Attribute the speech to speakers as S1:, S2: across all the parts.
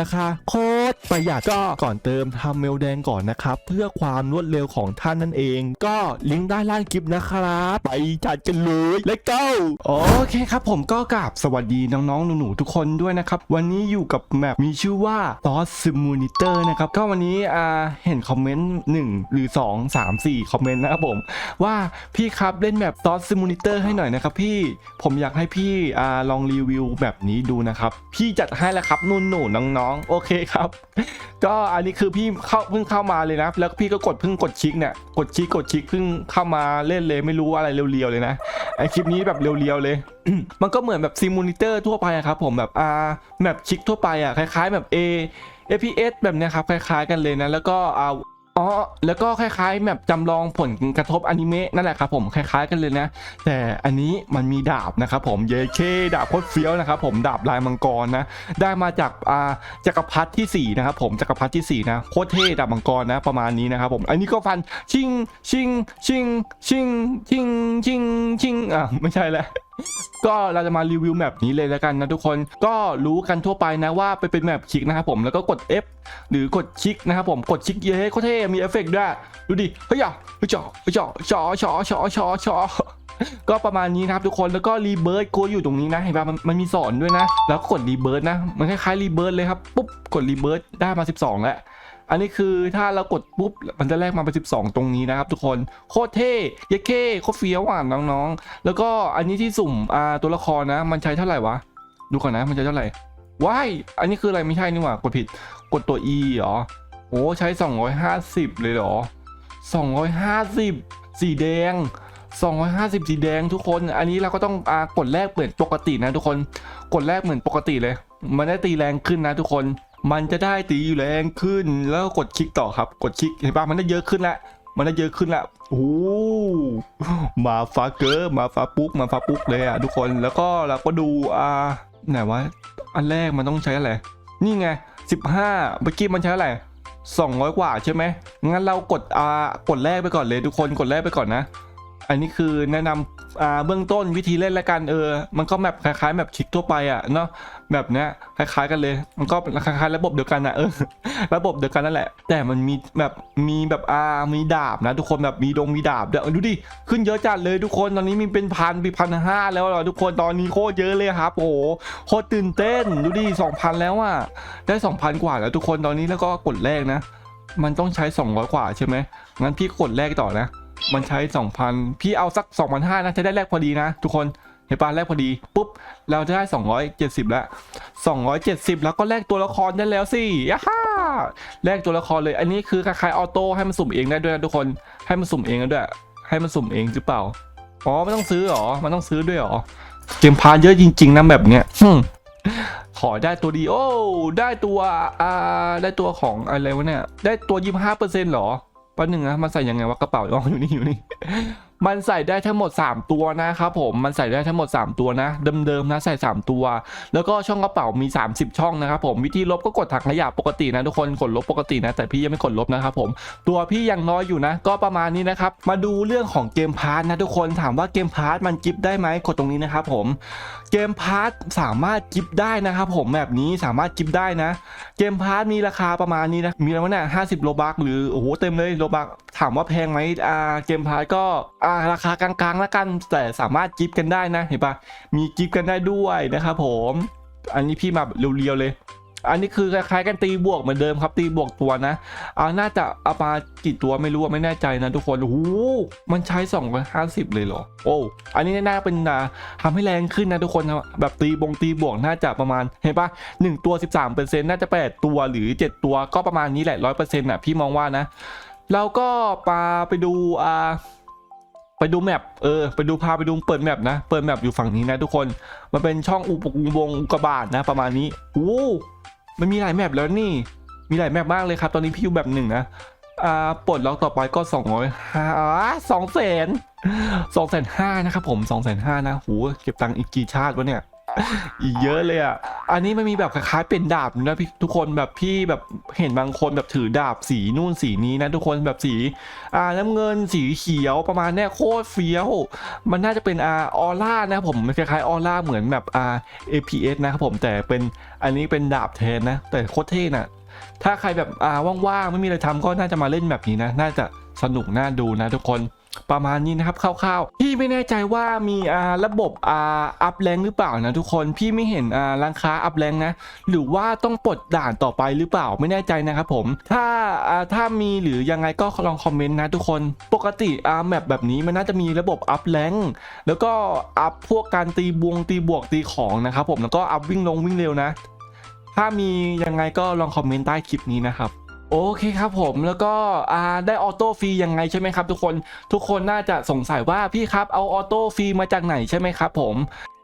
S1: ราคาโค ตรประหยัดก็ก่อนเติมทำเมลแดงก่อนนะครับ เพื่อความรวดเร็วของท่านนั่นเอง ก็ลิงก์ด้านล่างคลิปนะครับ ไปจัดกันเลยและก็โอเคครับ ผมก็กราบสวัสดีน้องๆหนูๆทุกคนด้วยนะครับ วันนี้อยู่กับแมปมีชื่อว่า t o s Simulator นะครับก็วันนี้อ่าเห็นคอมเมนต์1หรือ 2 3 4 คอมเมนต์นะครับผมว่าพี่ครับเล่นแบบ t o s Simulator ให้หน่อยนะครับพี่ผมอยากให้พี่อ่าลองรีวิวแบบนี้ดูนะครับ พี่จัดให้แล้วครับนุ่นหนูน้องๆ โอเคครับก็อันนี้คือพี่เข้าเพิ่งเข้ามาเลยนะ แล้วพี่ก็กดเพิ่งกดชิกเนี่ยกดชิกกดชิกเพิ่งเข้ามาเล่นเลยไม่รู้อะไรเรียวๆเลยนะไอคลิปนี้แบบเรียวๆเลย มันก็เหมือนแบบซิมูนิเตอร์ทั่วไปครับผมแบบอาแบบชิกทั่วไปอะคล้ายๆแบบ A FPS แบบเนี้ยครับคล้ายๆกันเลยนะแล้วก็อ่า อ๋อแล้วก็คล้ายๆแบบจำลองผลกระทบอนิเมะนั่นแหละครับผมคล้ายๆกันเลยนะ แต่อันนี้มันมีดาบนะครับผมเยเคดาบโคตรเฟี้ยวนะครับผมดาบลายมังกรนะ ได้มาจากอ่าจักรพรรดิที่4นะครับผมจักรพรรดิที่4นะโคตรเท่ดาบมังกรนะประมาณนี้นะครับผมอันนี้ก็ฟันชิงชิงชิงชิงชิงชิงชิงอะไม่ใช่แล้ว ก็เราจะมารีวิวแมปนี้เลยแล้วกันนะทุกคนก็รู้กันทั่วไปนะว่าไปเป็นแมปคลิกนะครับผมแล้วก็กด F หรือกดคลิกนะครับผมกดคลิกเย้โคตรเท่มีเอฟเฟกต์ด้วยดูดิเฮ้ยอะเฮ้ยจ่อเฮ้ยจ่อชอชอชอชอชอก็ประมาณนี้นะครับทุกคนแล้วก็รีเบิร์ดกูอยู่ตรงนี้นะเห็นป่ะมันมันมีสอนด้วยนะ แล้วก็กดรีเบิร์ดนะ มันคล้ายๆรีเบิร์ดเลยครับปุ๊บกดรีเบิร์ดได้มา 12 แล้ว อันนี้คือถ้าเรากดปุ๊บมันจะแลกมาเป็น12 ตรงนี้นะครับทุกคนโคตรเท่เยเคโคตรเฟี้ยวอะน้องๆ แล้วก็อันนี้ที่สุ่มอ่าตัวละครนะ มันใช้เท่าไหร่วะ ดูก่อนนะมันใช้เท่าไหร่ว้ายอันนี้คืออะไรไม่ใช่นี่หว่ากดผิดกดตัว E เหรอโอ้ใช้ 250 เลยเหรอ 250 สีแดง 250 สีแดงทุกคน อันนี้เราก็ต้องอากดแรกเหมือนปกตินะทุกคน กดแรกเหมือนปกติเลย มันได้ตีแรงขึ้นนะทุกคน มันจะได้ตีแรงขึ้นแล้วกดคลิกต่อครับ กดคลิกเห็นปะมันได้เยอะขึ้นแล้วมันได้เยอะขึ้นล้วโอ้โหมาฟาเกอร์มาฟาปุ๊ก มาฟาปุ๊กเลยอะทุกคน แล้วก็เราก็ดูอ่าไหนวะ อันแรกมันต้องใช้อะไร นี่ไง 15เมื่อกี้มันใช้อะไร200 กว่าใช่ไหมงั้นเรากดอ่ากดแรกไปก่อนเลยทุกคน กดแรกไปก่อนนะ อันนี้คือแนะนำอ่าเบื้องต้นวิธีเล่นละกันเออ มันก็แบบคล้ายๆแบบชิคทั่วไปอะเนาะแบบเนี้ยคล้ายๆกันเลย มันก็คล้ายๆ ระบบเดียวกันอะเออระบบเดียวกันนั่นแหละ แต่มันมีแบบมีแบบอ่ามีดาบนะทุกคนแบบมีดงมีดาบเดี๋ยวดูดิขึ้นเยอะจัดเลยทุกคนตอนนี้มีเป็นพันปีพันห้าแล้วเหรอทุกคนตอนนี้โคตรเยอะเลยครับโอ้โหโคตรตื่นเต้นดูดิสองพันแล้วอะได้สองพันกว่าแล้วทุกคนตอนนี้แล้วก็กดแรกนะ มันต้องใช้ 200 กว่าใช่ไหมงั้นพี่กดแรกต่อนะ มันใช้ 2,000 พี่เอาสัก 2,500นะจะได้แรกพอดีนะ ทุกคนเห็นปะแรกพอดีปุ๊บเราจะได้ 270 แล้ว 270 แล้วก็แลกตัวละครได้แล้วสิย่าฮ่าแลกตัวละครเลย อันนี้คือคล้ายๆออโต้ให้มันสุ่มเองได้ด้วยนะทุกคนให้มันสุ่มเองด้ด้วย ให้มันสุ่มเองหรือเปล่าอ๋อไม่ต้องซื้อหรอมันต้องซื้อด้วยหรอเกมพาร์ทเยอะจริง ๆนะแบบเนี้ยขอได้ตัวดีโอ้ได้ตัวอ่าได้ตัวของอะไรวะเนี่ย ได้ตัว25เปอร์เซ็นต์หรอ แป๊บหนึงนะมันใส่ยังไงวะกระเป๋าอ๋ออยู่นี่อยู่นี่ มันใส่ได้ทั้งหมด 3 ตัวนะครับผมมันใส่ได้ทั้งหมด 3 ตัวนะเดิมๆนะใส่ 3 ตัว แล้วก็ช่องกระเป๋ามี 30 ช่องนะครับผมวิธีลบก็กดถังขยะปกตินะทุกคนกดลบปกตินะแต่พี่ยังไม่กดลบนะครับผมตัวพี่ยังน้อยอยู่นะ ก็ประมาณนี้นะครับมาดูเรื่องของเกมพาร์ทนะทุกคนถามว่าเกมพาร์ทมันกิฟได้ไหมกดตรงนี้นะครับผมเกมพาร์ทสามารถกิฟได้นะครับผมแบบนี้สามารถกิฟได้นะ เกมพาร์ทมีราคาประมาณนี้นะมีอะไรวเนี่ยห้าสิบโลบักหรือโอ้โหเต็มเลยโลบัก ถามว่าแพงไหมอ่าเกมพาร์ก็อ่าราคากลางๆแล้วกันแต่สามารถกิฟกันได้นะเห็นปะมีกิฟกันได้ด้วยนะครับผม อันนี้พี่มาเรียวๆเลย อันนี้คือคล้ายๆกันตีบวกเหมือนเดิมครับตีบวกตัวนะอ่าน่าจะเอามากี่ตัวไม่รู้ไม่แน่ใจนะทุกคนโอ้โหมันใช้ 250 เลยเหรอโอ้อันนี้น่าเป็นอ่าทำให้แรงขึ้นนะทุกคนนะแบบตีบงตีบวกน่าจะประมาณเห็นปะ1ตัว 13%น่าจะ 8 ตัวหรือ 7 ตัวก็ประมาณนี้แหละ100%น่ะพี่มองว่านะ เราก็ปาไปดูอ่าไปดูแมปเออไปดูพาไปดูเปิดแมปนะ เปิดแมปอยู่ฝั่งนี้นะทุกคน มันเป็นช่องอุปกรณ์วงกกาบาตนะ ประมาณนี้โอ้มันมีหลายแมปแล้วนี่ มีหลายแมปมากเลยครับ ตอนนี้พี่อยู่แบบหนึ่งนะอ่าปลดล็อกต่อไปก็200ห้าอ๋อสองแสนสองแสนห้านะครับผมสองแสนห้านะโหเก็บตังค์อีกกี่ชาติวะเนี่ย อีกเยอะเลยอะ อันนี้มันมีแบบคล้ายๆเป็นดาบนะพี่ทุกคนแบบพี่แบบเห็นบางคนแบบถือดาบสีนู่นสีนี้นะทุกคนแบบสีอ่าน้ำเงินสีเขียวประมาณเนี้ยโคตรเฟี้ยว มันน่าจะเป็นอ่าออร่านะครับผมมันคล้ายๆออร่าเหมือนแบบอ่า APS นะครับผมแต่เป็นอันนี้เป็นดาบแทนนะ แต่โคตรเท่น่ะถ้าใครแบบอ่าว่างๆไม่มีอะไรทำก็น่าจะมาเล่นแบบนี้นะ น่าจะสนุกน่าดูนะทุกคน ประมาณนี้นะครับคร่าวๆพี่ไม่แน่ใจว่ามีอ่าระบบอ่าอัพแรงหรือเปล่านะทุกคนพี่ไม่เห็นอ่าร้านค้าอัพแรงนะ หรือว่าต้องปลดด่านต่อไปหรือเปล่าไม่แน่ใจนะครับผม ถ้าอ่าถ้ามีหรือยังไงก็ลองคอมเมนต์นะทุกคนปกติอ่าแมปแบบนี้มันน่าจะมีระบบอัพแรงแล้วก็อัพพวกการตีบวงตีบวกตีของนะครับผมแล้วก็อัพวิ่งลงวิ่งเร็วนะ ถ้ามียังไงก็ลองคอมเมนต์ใต้คลิปนี้นะครับ โอเคครับผมแล้วก็ได้ออโต้ฟรียังไงใช่ไหมครับ ทุกคนทุกคนน่าจะสงสัยว่าพี่ครับเอาออโต้ฟรีมาจากไหนใช่ไหมครับผม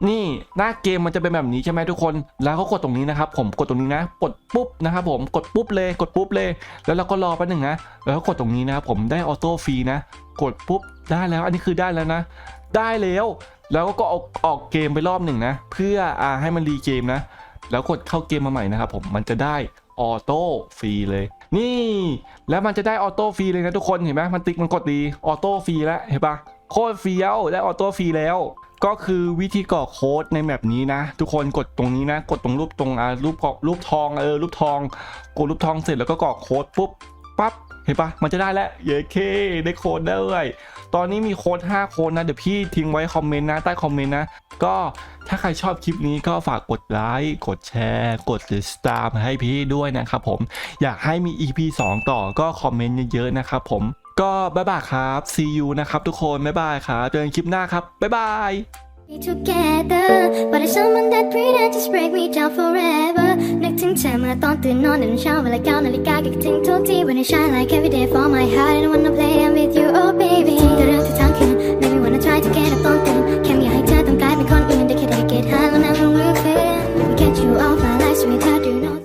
S1: นี่หน้าเกมมันจะเป็นแบบนี้ใช่ไหมทุกคน แล้วก็กดตรงนี้นะครับ ผมกดตรงนี้นะ กดปุ๊บนะครับผมกดปุ๊บเลยกดปุ๊บเลย แล้วเราก็รอแป๊บหนึ่งนะแล้วก็กดตรงนี้นะครับผมได้ออโต้ฟรีนะ กดปุ๊บได้แล้วอันนี้คือได้แล้วนะ ได้แล้ว แล้วก็ออกออกเกมไปรอบหนึ่งนะ เพื่ออ่าให้มันรีเกมนะ แล้วกดเข้าเกมมาใหม่นะครับผมมันจะได้ ออโต้ฟรีเลย นี่แล้วมันจะได้ออโต้ฟรีเลยนะทุกคนเห็นไหมมันติ๊กมันกดดีออโต้ฟรีแล้วเห็นปะโคตรเฟี้วได้ออโต้ฟรีแล้ว ก็คือวิธีกรอกโค้ดในแบบนี้นะ ทุกคนกดตรงนี้นะ กดตรงรูปตรงอ่ารูปกรอกรูปทองเออรูปทอง กดรูปทองเสร็จแล้วก็กรอกโค้ดปุ๊บปั๊บ เห็นปะมันจะได้แล้วเย้เคได้โค้ดด้วย ตอนนี้มีโค้ด5โค้ดนะ เดี๋ยวพี่ทิ้งไว้คอมเมนต์นะใต้คอมเมนต์นะ ก็ถ้าใครชอบคลิปนี้ก็ฝากกดไลค์กดแชร์ กดติดตามให้พี่ด้วยนะครับผม อยากให้มี EP 2 ต่อก็คอมเมนต์เยอะๆนะครับผมก็บ๊ายบายครับ see you นะครับทุกคนบ๊ายบายครับเจอกันคลิปหน้าครับบ๊ายบาย
S2: together but it's someone that pretend just break me down forever นึกถึงเธอเมื่อตอนตื่นนอนในเช้าเวลาเก้านาฬิกาก็คิดถึงทุกที when it shine like every day for my heart and I wanna play them with